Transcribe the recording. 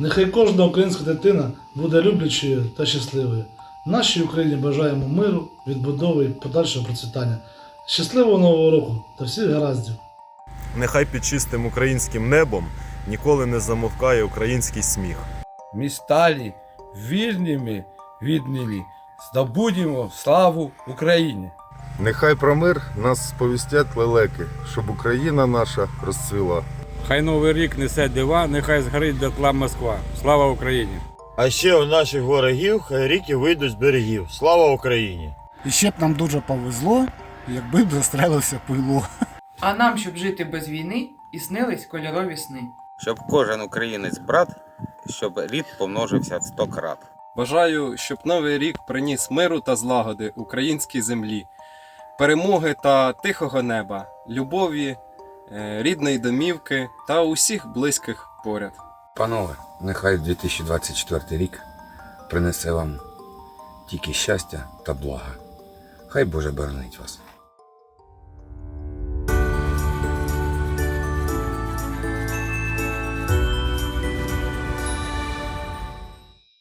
Нехай кожна українська дитина буде люблячою та щасливою. Нашій Україні бажаємо миру, відбудови і подальшого процвітання. Щасливого нового року та всіх гараздів! Нехай під чистим українським небом ніколи не замовкає український сміх. Ми стали вільними, відними, здобудемо славу Україні. Нехай про мир нас сповістять лелеки, щоб Україна наша розцвіла. Хай новий рік несе дива, нехай згорить дотла Москва. Слава Україні! А ще у наших ворогів хай ріки вийдуть з берегів. Слава Україні! І ще б нам дуже повезло, якби б застрелився пило. А нам, щоб жити без війни, і снились кольорові сни. щоб кожен українець брат, щоб рід помножився в сто крат. Бажаю, щоб новий рік приніс миру та злагоди українській землі, перемоги та тихого неба, любові, рідної домівки та усіх близьких поряд. Панове, нехай 2024 рік принесе вам тільки щастя та блага. Хай Боже боронить вас.